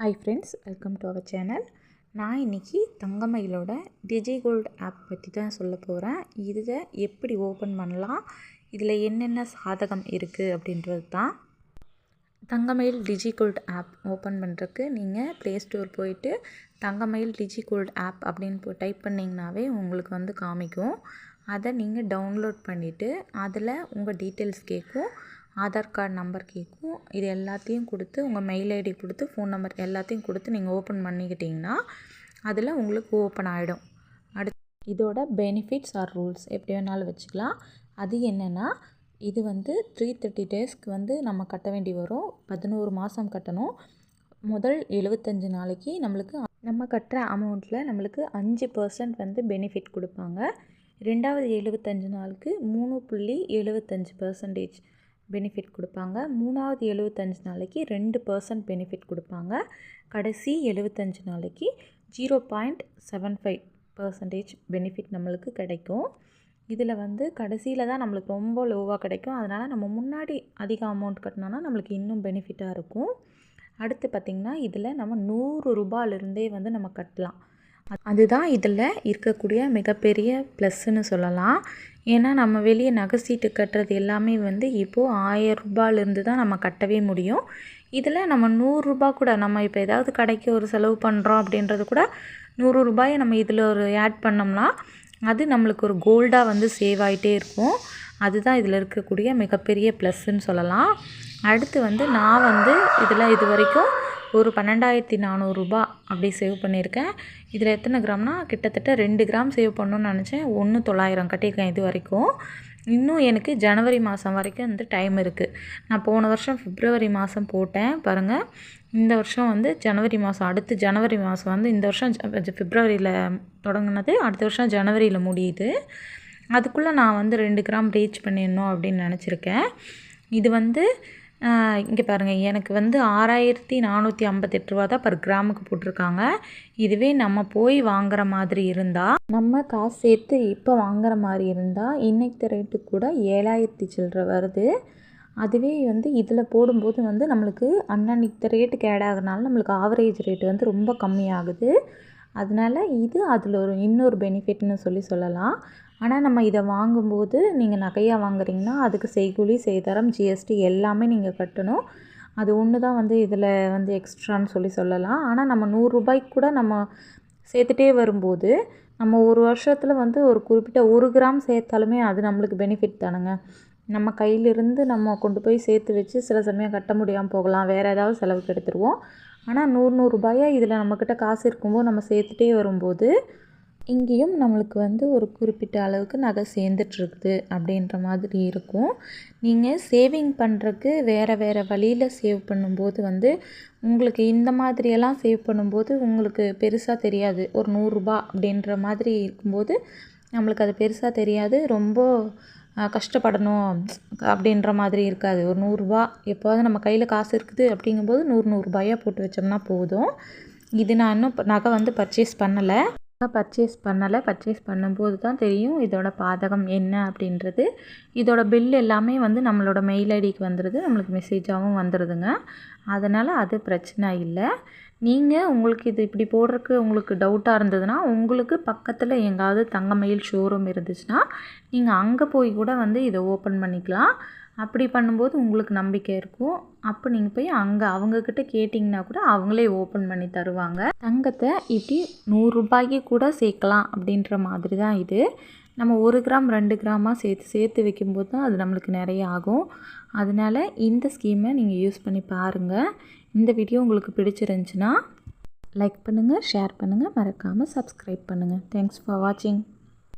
Hi friends welcome to our channel நான் இன்றைக்கி தங்கமயிலோட டிஜி gold app பற்றி தான் சொல்ல போகிறேன் இதை எப்படி ஓப்பன் பண்ணலாம்? இதில் என்னென்ன சாதகம் இருக்குது அப்படின்றது தான். Thangamayil digi gold app open பண்ணுறதுக்கு நீங்கள் ப்ளே ஸ்டோர் போயிட்டு தங்கமயில் டிஜி கோல்டு ஆப் அப்படின்னு டைப் பண்ணிங்கனாவே உங்களுக்கு வந்து காமிக்கும். அதை நீங்கள் டவுன்லோட் பண்ணிவிட்டு அதில் உங்கள் டீட்டெயில்ஸ் கேட்கும். ஆதார் கார்டு நம்பர் கேட்கும் இது எல்லாத்தையும் கொடுத்து உங்கள் மெயில் ஐடி கொடுத்து ஃபோன் நம்பர் எல்லாத்தையும் கொடுத்து நீங்கள் ஓப்பன் பண்ணிக்கிட்டிங்கன்னா அதில் உங்களுக்கு ஓப்பன் ஆகிடும் அடுத்து இதோட பெனிஃபிட்ஸ் ஆர் ரூல்ஸ் எப்படி வேணாலும் வச்சுக்கலாம். அது என்னென்னா இது வந்து த்ரீ தேர்ட்டி டேஸ்க்கு வந்து நம்ம கட்ட வேண்டி வரும். பதினோரு மாதம் கட்டணும். முதல் எழுபத்தஞ்சு நாளைக்கு நம்மளுக்கு நம்ம கட்டுற அமௌண்ட்டில் நம்மளுக்கு அஞ்சு பர்சன்ட் வந்து பெனிஃபிட் கொடுப்பாங்க. ரெண்டாவது எழுபத்தஞ்சு நாளுக்கு மூணு புள்ளி எழுபத்தஞ்சு பர்சன்டேஜ் பெனிஃபிட் கொடுப்பாங்க. மூணாவது எழுபத்தஞ்சு நாளைக்கு ரெண்டு பர்சன்ட் பெனிஃபிட் கொடுப்பாங்க. கடைசி எழுபத்தஞ்சு நாளைக்கு zero point seven five percentage benefit நம்மளுக்கு கிடைக்கும். இதில் வந்து கடைசியில் தான் நம்மளுக்கு ரொம்ப லோவாக கிடைக்கும். அதனால் நம்ம முன்னாடி அதிக அமௌண்ட் கட்டினோன்னா நம்மளுக்கு இன்னும் பெனிஃபிட்டாக இருக்கும். அடுத்து பார்த்திங்கன்னா இதில் நம்ம நூறு ரூபாயிலிருந்தே வந்து நம்ம கட்டலாம். அதுதான் இதில் இருக்கக்கூடிய மிகப்பெரிய ப்ளஸ்ஸுன்னு சொல்லலாம். ஏன்னா நம்ம வெளியே நகை சீட்டு கட்டுறது எல்லாமே வந்து இப்போது ஆயிரம் ரூபாயிலேருந்து தான் நம்ம கட்டவே முடியும். இதில் நம்ம நூறுரூபா கூட நம்ம இப்போ ஏதாவது கடைக்கு ஒரு செலவு பண்ணுறோம் அப்படின்றது கூட நூறு ரூபாயை நம்ம இதில் ஒரு ஆட் பண்ணோம்னா அது நம்மளுக்கு ஒரு கோல்டாக வந்து சேவ் ஆகிட்டே இருக்கும். அதுதான் இதில் இருக்கக்கூடிய மிகப்பெரிய ப்ளஸ்ஸுன்னு சொல்லலாம். அடுத்து வந்து நான் வந்து இதில் இது வரைக்கும் ஒரு பன்னெண்டாயிரத்தி நானூறுரூபா அப்படி சேவ் பண்ணியிருக்கேன். இதில் எத்தனை கிராம்னா கிட்டத்தட்ட ரெண்டு கிராம் சேவ் பண்ணணுன்னு நினச்சேன். ஒன்று தொள்ளாயிரம் கட்டியிருக்கேன் இது வரைக்கும். இன்னும் எனக்கு ஜனவரி மாதம் வரைக்கும் வந்து டைம் இருக்குது நான் போன வருஷம் பிப்ரவரி மாதம் போட்டேன். பாருங்கள் இந்த வருஷம் வந்து ஜனவரி மாதம் அடுத்து ஜனவரி மாதம் வந்து இந்த வருஷம் பிப்ரவரியில் தொடங்கினது அடுத்த வருஷம் ஜனவரியில் முடியுது. அதுக்குள்ளே நான் வந்து ரெண்டு கிராம் ரீச் பண்ணிடணும் அப்படின்னு நினச்சிருக்கேன். இது வந்து இங்கே பாருங்கள் எனக்கு வந்து ஆறாயிரத்தி நானூற்றி ஐம்பத்தெட்டு ரூபா தான் பர் கிராமுக்கு போட்டிருக்காங்க. இதுவே நம்ம போய் வாங்குற மாதிரி இருந்தால் நம்ம காசு சேர்த்து இப்போ வாங்குற மாதிரி இருந்தால் இன்னைக்கு ரேட்டு கூட ஏழாயிரத்தி சில்லற வருது. அதுவே வந்து இதில் போடும்போது வந்து நம்மளுக்கு அன்னன்னைக்கு ரேட்டுக்கு ஆட் ஆகிறனால நம்மளுக்கு ஆவரேஜ் ரேட்டு வந்து ரொம்ப கம்மியாகுது. அதனால் இது அதில் ஒரு இன்னொரு பெனிஃபிட்னு சொல்லி சொல்லலாம். ஆனால் நம்ம இதை வாங்கும்போது நீங்கள் நகையாக வாங்குறீங்கன்னா அதுக்கு செய்கூலி செய்தரம் ஜிஎஸ்டி எல்லாமே நீங்கள் கட்டணும். அது ஒன்று தான் வந்து இதில் வந்து எக்ஸ்ட்ரான்னு சொல்லி சொல்லலாம். ஆனால் நம்ம நூறுரூபாய்க்கு கூட நம்ம சேர்த்துட்டே வரும்போது நம்ம ஒரு வருஷத்தில் வந்து ஒரு குறிப்பிட்ட ஒரு கிராம் சேர்த்தாலுமே அது நம்மளுக்கு பெனிஃபிட் தானுங்க. நம்ம கையிலிருந்து நம்ம கொண்டு போய் சேர்த்து வச்சு சில சமயம் கட்ட முடியாமல் போகலாம். வேறு ஏதாவது செலவுக்கு எடுத்துருவோம். ஆனால் நூறு நூறுரூபாயாக இதில் நம்மக்கிட்ட காசு இருக்கும்போது நம்ம சேர்த்துட்டே வரும்போது இங்கேயும் நம்மளுக்கு வந்து ஒரு குறிப்பிட்ட அளவுக்கு நகை சேர்ந்துட்ருக்குது அப்படின்ற மாதிரி இருக்கும். நீங்கள் சேவிங் பண்ணுறக்கு வேறு வேறு வழியில் சேவ் பண்ணும்போது வந்து உங்களுக்கு இந்த மாதிரியெல்லாம் சேவ் பண்ணும்போது உங்களுக்கு பெருசாக தெரியாது. ஒரு நூறுரூபா அப்படின்ற மாதிரி இருக்கும்போது நம்மளுக்கு அது பெருசாக தெரியாது. ரொம்ப கஷ்டப்படணும் அப்படின்ற மாதிரி இருக்காது. ஒரு நூறுரூபா எப்போவாது நம்ம கையில் காசு இருக்குது அப்படிங்கும்போது நூறு நூறுரூபாயாக போட்டு வச்சோம்னா போதும். இது நான் இன்னும் நகை வந்து பர்ச்சேஸ் பண்ணலை. பர்ச்சேஸ் பண்ணலை. பர்ச்சேஸ் பண்ணும்போது தான் தெரியும் இதோட பாதகம் என்ன அப்படின்றது. இதோட பில் எல்லாமே வந்து நம்மளோட மெயில் ஐடிக்கு வந்துடுது நம்மளுக்கு மெசேஜாகவும் வந்துடுதுங்க அதனால் அது பிரச்சனை இல்லை. நீங்கள் உங்களுக்கு இது இப்படி போடுறக்கு உங்களுக்கு டவுட்டாக இருந்ததுன்னா உங்களுக்கு பக்கத்தில் எங்காவது தங்கமயில் ஷோரூம் இருந்துச்சுன்னா நீங்கள் அங்கே போய் கூட வந்து இதை ஓப்பன் பண்ணிக்கலாம். அப்படி பண்ணும்போது உங்களுக்கு நம்பிக்கை இருக்கும். அப்போ நீங்கள் போய் அங்கே அவங்கக்கிட்ட கேட்டிங்கன்னா கூட அவங்களே ஓப்பன் பண்ணி தருவாங்க. தங்கத்தை இப்படி நூறுரூபாய்க்கு கூட சேர்க்கலாம் அப்படின்ற மாதிரி தான் இது. நம்ம ஒரு கிராம் ரெண்டு கிராமாக சேர்த்து சேர்த்து வைக்கும்போது தான் அது நம்மளுக்கு நிறைய ஆகும். அதனால் இந்த ஸ்கீமை நீங்கள் யூஸ் பண்ணி பாருங்கள் இந்த வீடியோ உங்களுக்கு பிடிச்சிருந்துச்சின்னா லைக் பண்ணுங்கள் ஷேர் பண்ணுங்கள் மறக்காமல் சப்ஸ்கிரைப் பண்ணுங்கள் தேங்க்ஸ் ஃபார் வாட்சிங்